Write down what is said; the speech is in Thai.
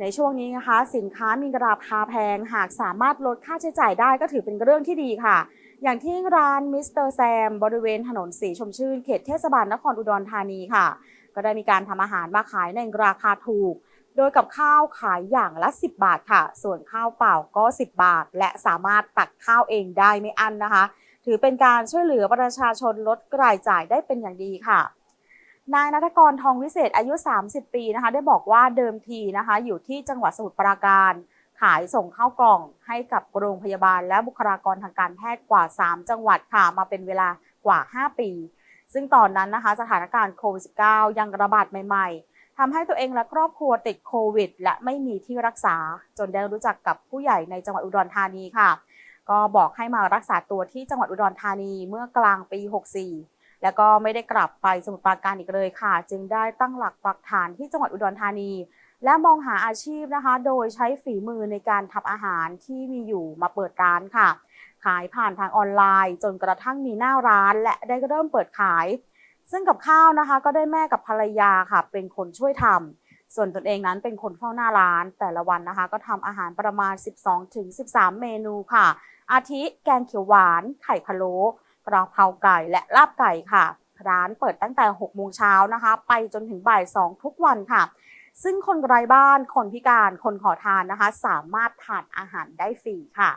ในช่วงนี้นะคะ สินค้ามีราคาแพงหากสามารถลดค่าใช้จ่ายได้ก็ถือเป็นเรื่องที่ดีค่ะ อย่างที่ร้านมิสเตอร์แซมบริเวณถนนสีชมชื่น เขตเทศบาลนครอุดรธานีค่ะ ก็ได้มีการทำอาหารมาขายในราคาถูก โดยกับข้าวขายอย่างละ 10 บาทค่ะ ส่วนข้าวเปล่าก็ 10 บาท และสามารถตักข้าวเองได้ไม่อั้นนะคะ ถือเป็นการช่วยเหลือประชาชนลดรายจ่ายได้เป็นอย่างดีค่ะ นายนัทกรทองวิเศษอายุ 30 ปีนะคะ ได้บอกว่าเดิมทีนะคะ อยู่ที่จังหวัดสมุทรปราการ ขายส่งข้าวกล่องให้กับโรงพยาบาล และบุคลากรทางการแพทย์กว่า 3 จังหวัดค่ะมาเป็นเวลากว่า 5 ปี ซึ่งตอนนั้นนะคะสถานการณ์โควิด -19 ยังระบาดใหม่ๆทำให้ตัวเองและครอบครัวติดโควิด และไม่มีที่รักษา จนได้รู้จักกับผู้ใหญ่ในจังหวัดอุดรธานีค่ะ ก็บอกให้มารักษาตัวที่จังหวัดอุดรธานีเมื่อกลางปี 64 แล้วก็ไม่ได้กลับไปสมุทรปราการอีกเลยค่ะ จึงได้ตั้งหลักปักฐานที่จังหวัดอุดรธานี และมองหาอาชีพนะคะ โดยใช้ฝีมือในการทำอาหารที่มีอยู่มาเปิดร้านค่ะ ขายผ่านทางออนไลน์ จนกระทั่งมีหน้าร้าน และได้เริ่มเปิดขาย ซึ่งกับข้าวนะคะ ก็ได้แม่กับภรรยาค่ะ เป็นคนช่วยทำส่วนตนเองนั้นเป็นคนเฝ้าหน้าร้าน แต่ละวันนะคะ ก็ทำอาหารประมาณ 12-13 เมนูค่ะ อาทิแกงเขียวหวาน ไข่พะโล้ กระเพราไก่และลาบไก่ค่ะ ร้านเปิดตั้งแต่ 6 โมงเช้านะคะ ไปจนถึงบ่าย 2 ทุกวันค่ะ ซึ่งคนไร้บ้าน คนพิการ คนขอทานนะคะ สามารถทานอาหารได้ฟรีค่ะ